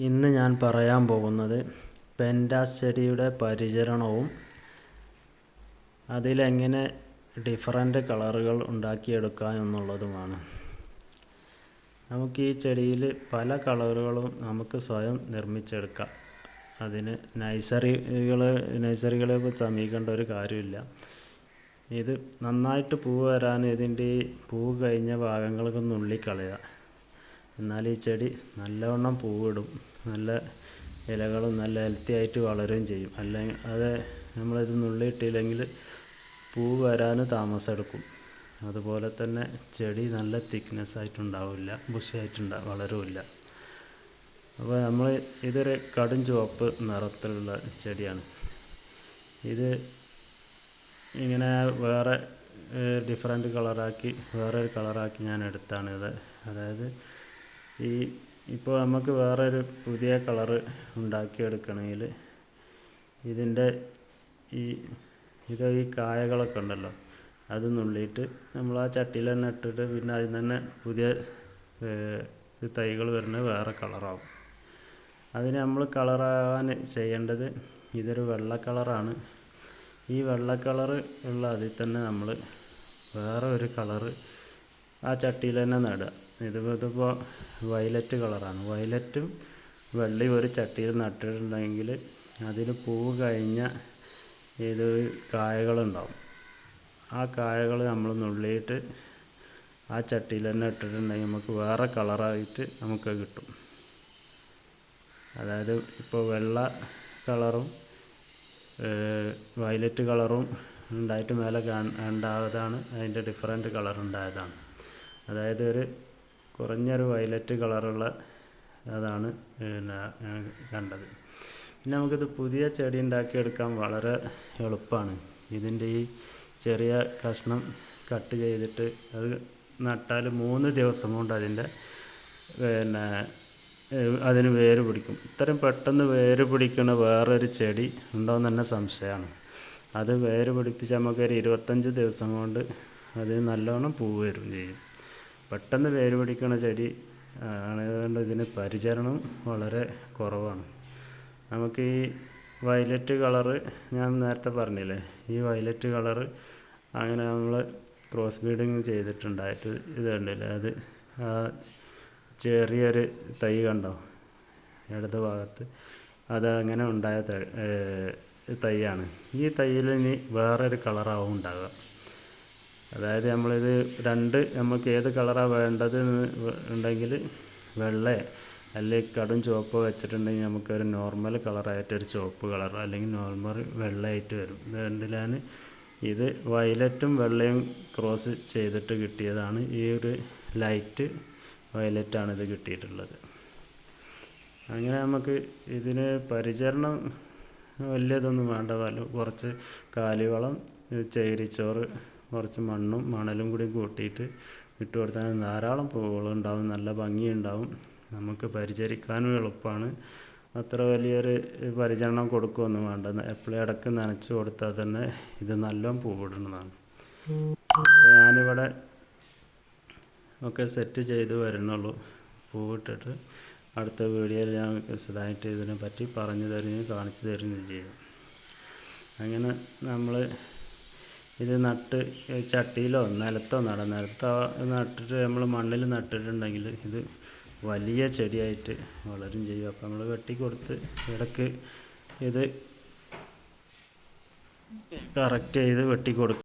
ഇന്ന് ഞാൻ പറയാൻ പോകുന്നത് പെൻഡാസ് ചെടിയുടെ പരിചരണവും അതിലെങ്ങനെ ഡിഫറന്റ് കളറുകൾ ഉണ്ടാക്കിയെടുക്കാം എന്നുള്ളതുമാണ്. നമുക്ക് ഈ ചെടിയിൽ പല കളറുകളും നമുക്ക് സ്വയം നിർമ്മിച്ചെടുക്കാം. അതിന് നഴ്സറികൾ നൈസറികളെ സമീപിക്കേണ്ട ഒരു കാര്യമില്ല. ഇത് നന്നായിട്ട് പൂ വരാൻ ഇതിന്റെ ഈ പൂ കഴിഞ്ഞ ഭാഗങ്ങളൊക്കെ നുള്ളിക്കളയുക. എന്നാൽ ഈ ചെടി നല്ലവണ്ണം പൂവിടും. നല്ല ഇലകളും നല്ല ഹെൽത്തി ആയിട്ട് വളരുകയും ചെയ്യും. അല്ലെങ്കിൽ അത് നമ്മളിത് നുള്ളിയിട്ടില്ലെങ്കിൽ പൂ വരാൻ താമസമെടുക്കും. അതുപോലെ തന്നെ ചെടി നല്ല തിക്നെസ് ആയിട്ടുണ്ടാവില്ല ബുഷിയായിട്ടുണ്ടാ വളരുമില്ല അപ്പോൾ നമ്മൾ ഇതൊരു കടും ചുവപ്പ് നിറത്തിലുള്ള ചെടിയാണ്. ഇത് ഇങ്ങനെ വേറെ ഡിഫറെന്റ് കളറാക്കി വേറൊരു കളറാക്കി ഞാൻ എടുത്താണ് ഇത്. അതായത് ഈ ഇപ്പോൾ നമുക്ക് വേറൊരു പുതിയ കളറ് ഉണ്ടാക്കിയെടുക്കണമെങ്കിൽ ഇതിന്റെ ഈ ഇത് ഈ കായകളൊക്കെ ഉണ്ടല്ലോ അത് നുള്ളിയിട്ട് നമ്മൾ ആ ചട്ടിയിൽ തന്നെ ഇട്ടിട്ട് പിന്നെ അതിൽ തന്നെ പുതിയ തൈകൾ വരുന്ന വേറെ കളറാവും. അതിന് നമ്മൾ കളറാകാൻ ചെയ്യേണ്ടത് ഇതൊരു വെള്ള കളറാണ്. ഈ വെള്ള കളറ് ഉള്ള അതിൽ തന്നെ നമ്മൾ വേറെ ഒരു കളറ് ആ ചട്ടിയിൽ തന്നെ നടുക. ഇതിപ്പോൾ ഇതിപ്പോൾ വയലറ്റ് കളറാണ് വയലറ്റും വെള്ളി ഒരു ചട്ടിയിൽ നട്ടിട്ടുണ്ടെങ്കിൽ അതിൽ പൂവ് കഴിഞ്ഞ ഇത് കായകളുണ്ടാവും. ആ കായകൾ നമ്മൾ നുള്ളിയിട്ട് ആ ചട്ടിയിൽ തന്നെ ഇട്ടിട്ടുണ്ടെങ്കിൽ നമുക്ക് വേറെ കളറായിട്ട് നമുക്ക് കിട്ടും. അതായത് ഇപ്പോൾ വെള്ള കളറും വയലറ്റ് കളറും ഉണ്ടായിട്ട് മേലെ ഉണ്ടായതാണ്. അതിന്റെ ഡിഫറെന്റ് കളർ ഉണ്ടായതാണ്. അതായത് ഒരു കുറഞ്ഞൊരു വയലറ്റ് കളറുള്ള അതാണ് പിന്നെ കണ്ടത്. പിന്നെ നമുക്കിത് പുതിയ ചെടി ഉണ്ടാക്കിയെടുക്കാൻ വളരെ എളുപ്പമാണ്. ഇതിന്റെ ഈ ചെറിയ കഷ്ണം കട്ട് ചെയ്തിട്ട് അത് നട്ടാൽ മൂന്ന് ദിവസം കൊണ്ട് അതിന്റെ പിന്നെ അതിന് വേര് പിടിക്കും. ഇത്രയും പെട്ടെന്ന് വേര് പിടിക്കുന്ന വേറൊരു ചെടി ഉണ്ടോയെന്ന് തന്നെ സംശയമാണ്. അത് വേര് പിടിപ്പിച്ച് നമുക്കൊരു ഇരുപത്തഞ്ച് ദിവസം കൊണ്ട് അത് നല്ലോണം പൂ വരും ചെയ്യും. പെട്ടെന്ന് വേര് പിടിക്കുന്ന ചെടി ആയതുകൊണ്ട് ഇതിന് പരിചരണം വളരെ കുറവാണ്. നമുക്ക് ഈ വയലറ്റ് കളറ് ഞാൻ നേരത്തെ പറഞ്ഞില്ലേ ഈ വയലറ്റ് കളറ് അങ്ങനെ നമ്മൾ ക്രോസ് ബീഡിങ് ചെയ്തിട്ടുണ്ടായിട്ട് ഇത് കണ്ടില്ലേ അത് ആ ചെറിയൊരു തൈ കണ്ടോ ഇടത് ഭാഗത്ത് അത് അങ്ങനെ ഉണ്ടായ തൈയാണ് ഈ തൈയിൽ ഇനി വേറൊരു കളറാവും ഉണ്ടാകുക അതായത് നമ്മളിത് രണ്ട് നമുക്ക് ഏത് കളറാണ് വേണ്ടത് ഉണ്ടെങ്കിൽ വെള്ള അല്ലെങ്കിൽ കടും ചുവപ്പ് വെച്ചിട്ടുണ്ടെങ്കിൽ നമുക്കൊരു നോർമൽ കളറായിട്ട് ഒരു ചുവപ്പ് കളർ അല്ലെങ്കിൽ നോർമൽ വെള്ളയായിട്ട് വരും. ഇത് രണ്ടിലാണ് ഇത് വയലറ്റും വെള്ളയും ക്രോസ് ചെയ്തിട്ട് കിട്ടിയതാണ്. ഈ ഒരു ലൈറ്റ് വയലറ്റാണ് ഇത് കിട്ടിയിട്ടുള്ളത്. അങ്ങനെ നമുക്ക് ഇതിന് പരിചരണം വലിയതൊന്നും വേണ്ട. കുറച്ച് കാലിവളം ചകിരിച്ചോറ് കുറച്ച് മണ്ണും മണലും കൂടി കൂട്ടിയിട്ട് ഇട്ട് കൊടുത്താൽ ധാരാളം പൂവുകളുണ്ടാവും നല്ല ഭംഗിയുണ്ടാവും. നമുക്ക് പരിചരിക്കാനും എളുപ്പമാണ്. അത്ര വലിയൊരു പരിചരണം കൊടുക്കുകയൊന്നും വേണ്ട. എപ്പോഴും ഇടയ്ക്ക് നനച്ച് കൊടുത്താൽ തന്നെ ഇത് നല്ല പൂവിടുന്നതാണ്. ഞാനിവിടെ ഒക്കെ സെറ്റ് ചെയ്ത് വരുന്നുള്ളൂ പൂവിട്ടിട്ട്. അടുത്ത വീഡിയോയിൽ ഞാൻ വിശദമായിട്ട് ഇതിനെ പറ്റി പറഞ്ഞു തരുകയും കാണിച്ചു തരുകയും ചെയ്യും. അങ്ങനെ നമ്മൾ ഇത് നട്ട് ചട്ടിയിലോ നിലത്തോ നട നിലത്തോ നട്ടിട്ട് നമ്മൾ മണ്ണിൽ നട്ടിട്ടുണ്ടെങ്കിൽ ഇത് വലിയ ചെടിയായിട്ട് വളരും ചെയ്യും. അപ്പം നമ്മൾ വെട്ടി കൊടുത്ത് ഇടയ്ക്ക് ഇത് കറക്റ്റ് ചെയ്ത് വെട്ടി കൊടുക്കും